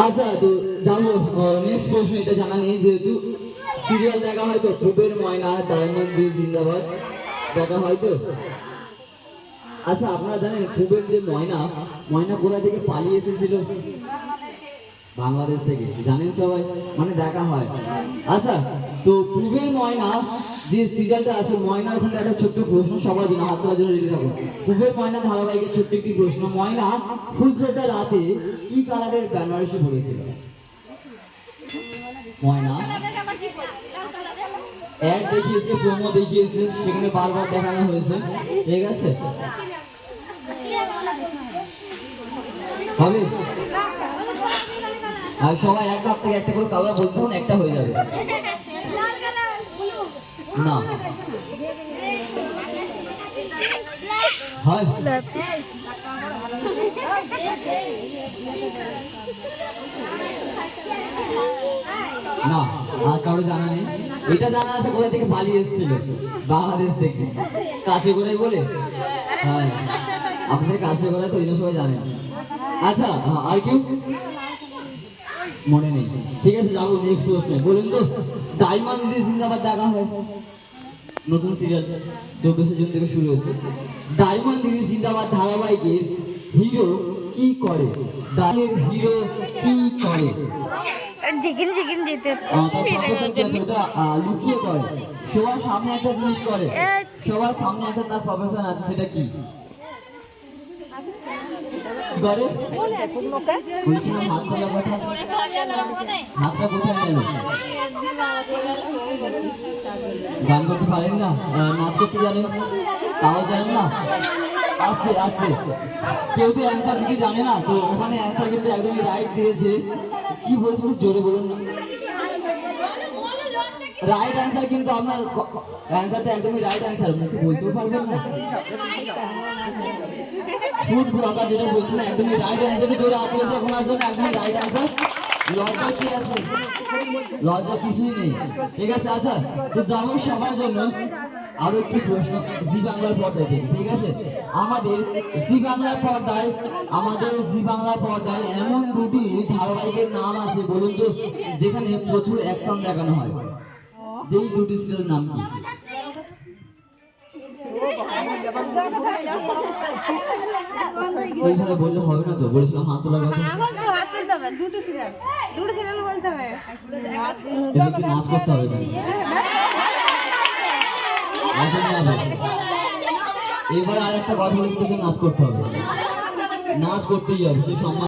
আচ্ছা তো যাব নেক্সট প্রশ্ন এটা জানা নেই, যেহেতু সিরিয়াল দেখা হয় তো কুবের ময়না ডায়মন্ড দি জিন্দাবাদ দেখা হয় তো? আচ্ছা আপনারা জানেন কুবের যে ময়না ময়না কোথা থেকে পালিয়ে এসেছিল? বাংলাদেশ থেকে। জানেন সবাই? মানে দেখা হয়। আচ্ছা তো কুবের ময়না, যে সিরিয়ালটা আছে, ময়নার ওখানে একটা ছোট্ট প্রশ্ন সবার জন্য, হাত তোলার জন্য রেডি থাকুন। কুবের ময়না ধারাবাহিকের ছোট্ট একটি প্রশ্ন, ময়না, ফুলসজ্জা রাতে কি কালারের বেনারসি পরেছিল ময়না অ্যাড দেখিয়েছে, প্রোমো দেখিয়েছে, সেখানে বারবার দেখানো হয়েছে। ঠিক আছে? হবে? আর সবাই এক হাত থেকে একটা করে কালার বলতে হবে একটা হয়ে যাবে। না। হয়। না, আর কারও জানা নেই। এটা জানা আছে কোথা থেকে পালিয়ে এসেছিল? বাংলাদেশ থেকে। কাছে করে বলে হ্যাঁ। আপনাদের কাছে করে তো এই সবাই জানেন আচ্ছা আর কেউ? মনে নেই। ঠিক আছে যাব নেক্সট প্রশ্নে বলুন তো ডায়মন্ড দিদি জিন্দাবাদ দেখা হয়। নতুন সিরিয়াল চব্বিশে জুন থেকে শুরু হয়েছে। ডায়মন্ড দিদি জিন্দাবাদ ধারাবাহিকের হিরো কি করে? ডায়ের হিরো কি লুকিয়ে করে সবার সামনে একটা জিনিস করে। সবার সামনে একটা তার প্রফেশন আছে সেটা কি? করে বলছিলাম হাত কথা হাতটা কোথায় গেল? গান করতে পারেন না? নাচ করতে জানেন? তাও জানেন না? আসছে আসছে কেউ তো অ্যান্সার দিতে জানে না তো ওখানে অ্যান্সার কিন্তু একদমই রাইট দিয়েছে। কি বলছে জোরে বলুন না। রাইট অ্যান্সার কিন্তু আপনার অ্যান্সারটা একদমই রাইট অ্যান্সার মুখে বলতেও পারবেন না? ফুড ব্লগার যেটা বলছি না, একদমই রাইট অ্যান্সারটা ধরে তুলেছে ওনার জন্য একদমই রাইট অ্যান্সার লজ্জা কি আছে? লজ্জা কিছুই নেই। ঠিক আছে আচ্ছা তো যাব সবার জন্য আরও একটি প্রশ্ন, জি বাংলার পর্দায় থেকে ঠিক আছে? আমাদের জি বাংলার পর্দায়, আমাদের জি বাংলার পর্দায় এমন দুটি ধারাবাহিকের নাম আছে, বলুন তো, যেখানে প্রচুর অ্যাকশন দেখানো হয়। যেই দুটি সিরিয়ালের নাম কি? বললে হবে না তো? বলেছিলাম হাত কথা। নাচ করতে হবে এবার আর একটা কথা নাচ করতে হবে। নাচ করতেই হবে, সে সম্মান